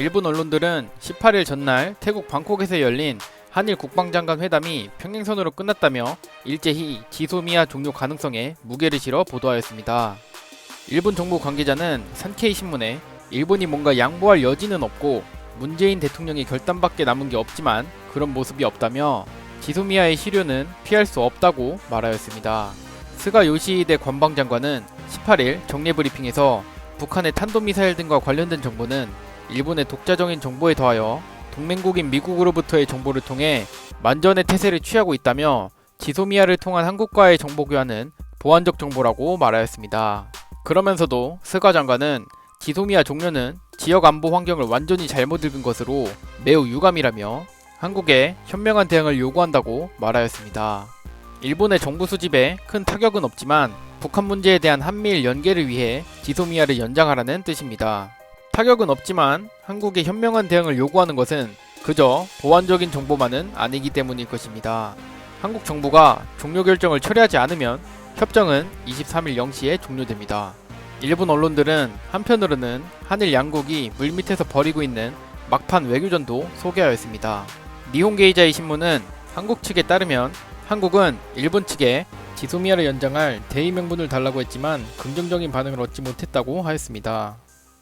일본 언론들은 18일 전날 태국 방콕에서 열린 한일 국방장관 회담이 평행선으로 끝났다며 일제히 지소미아 종료 가능성에 무게를 실어 보도하였습니다. 일본 정부 관계자는 산케이 신문에 일본이 뭔가 양보할 여지는 없고 문재인 대통령의 결단밖에 남은 게 없지만 그런 모습이 없다며 지소미아의 실효는 피할 수 없다고 말하였습니다. 스가 요시히데 관방장관은 18일 정례 브리핑에서 북한의 탄도미사일 등과 관련된 정보는 일본의 독자적인 정보에 더하여 동맹국인 미국으로부터의 정보를 통해 만전의 태세를 취하고 있다며 지소미아를 통한 한국과의 정보 교환은 보완적 정보라고 말하였습니다. 그러면서도 스가 장관은 지소미아 종료는 지역 안보 환경을 완전히 잘못 읽은 것으로 매우 유감이라며 한국에 현명한 대응을 요구한다고 말하였습니다. 일본의 정부 수집에 큰 타격은 없지만 북한 문제에 대한 한미일 연계를 위해 지소미아를 연장하라는 뜻입니다. 타격은 없지만 한국의 현명한 대응을 요구하는 것은 그저 보완적인 정보만은 아니기 때문일 것입니다. 한국 정부가 종료 결정을 처리하지 않으면 협정은 23일 0시에 종료됩니다. 일본 언론들은 한편으로는 한일 양국이 물밑에서 벌이고 있는 막판 외교전도 소개하였습니다. 니혼게이자의 신문은 한국 측에 따르면 한국은 일본 측에 지소미아를 연장할 대의 명분을 달라고 했지만 긍정적인 반응을 얻지 못했다고 하였습니다.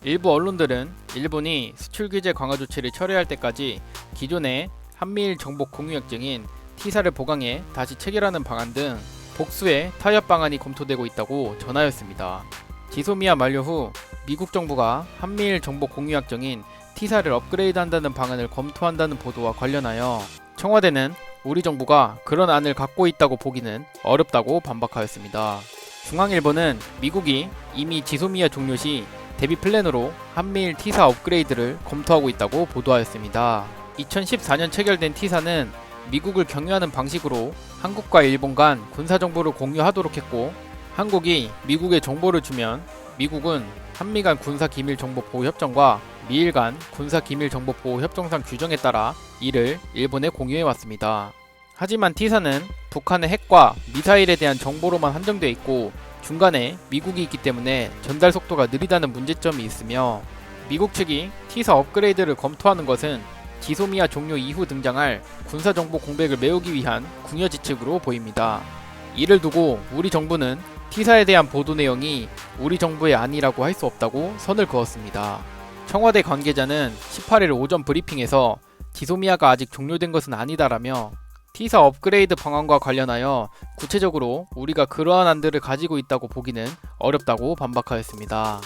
일부 언론들은 일본이 수출 규제 강화 조치를 철회할 때까지 기존의 한미일 정보 공유협정인 T사를 보강해 다시 체결하는 방안 등 복수의 타협 방안이 검토되고 있다고 전하였습니다. 지소미아 만료 후 미국 정부가 한미일 정보 공유협정인 T사를 업그레이드한다는 방안을 검토한다는 보도와 관련하여 청와대는 우리 정부가 그런 안을 갖고 있다고 보기는 어렵다고 반박하였습니다. 중앙일보는 미국이 이미 지소미아 종료 시 대비 플랜으로 한미일 T사 업그레이드를 검토하고 있다고 보도하였습니다. 2014년 체결된 T사는 미국을 경유하는 방식으로 한국과 일본 간 군사 정보를 공유하도록 했고 한국이 미국에 정보를 주면 미국은 한미 간 군사 기밀 정보 보호 협정과 미일 간 군사 기밀 정보 보호 협정상 규정에 따라 이를 일본에 공유해 왔습니다. 하지만 T사는 북한의 핵과 미사일에 대한 정보로만 한정되어 있고 중간에 미국이 있기 때문에 전달 속도가 느리다는 문제점이 있으며 미국 측이 T사 업그레이드를 검토하는 것은 지소미아 종료 이후 등장할 군사정보 공백을 메우기 위한 궁여지책으로 보입니다. 이를 두고 우리 정부는 T사에 대한 보도 내용이 우리 정부의 아니라고 할 수 없다고 선을 그었습니다. 청와대 관계자는 18일 오전 브리핑에서 지소미아가 아직 종료된 것은 아니다라며 T사 업그레이드 방안과 관련하여 구체적으로 우리가 그러한 안들을 가지고 있다고 보기는 어렵다고 반박하였습니다.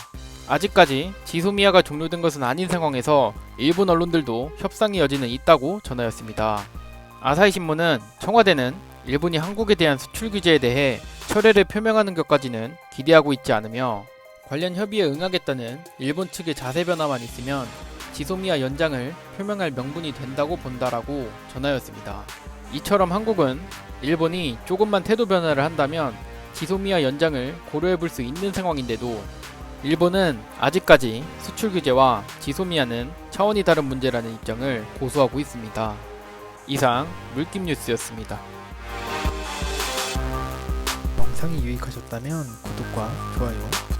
아직까지 지소미아가 종료된 것은 아닌 상황에서 일본 언론들도 협상의 여지는 있다고 전하였습니다. 아사히 신문은 청와대는 일본이 한국에 대한 수출 규제에 대해 철회를 표명하는 것까지는 기대하고 있지 않으며 관련 협의에 응하겠다는 일본 측의 자세 변화만 있으면 지소미아 연장을 표명할 명분이 된다고 본다라고 전하였습니다. 이처럼 한국은 일본이 조금만 태도 변화를 한다면 지소미아 연장을 고려해 볼 수 있는 상황인데도 일본은 아직까지 수출 규제와 지소미아는 차원이 다른 문제라는 입장을 고수하고 있습니다. 이상 물김 뉴스였습니다. 영상이 유익하셨다면 구독과 좋아요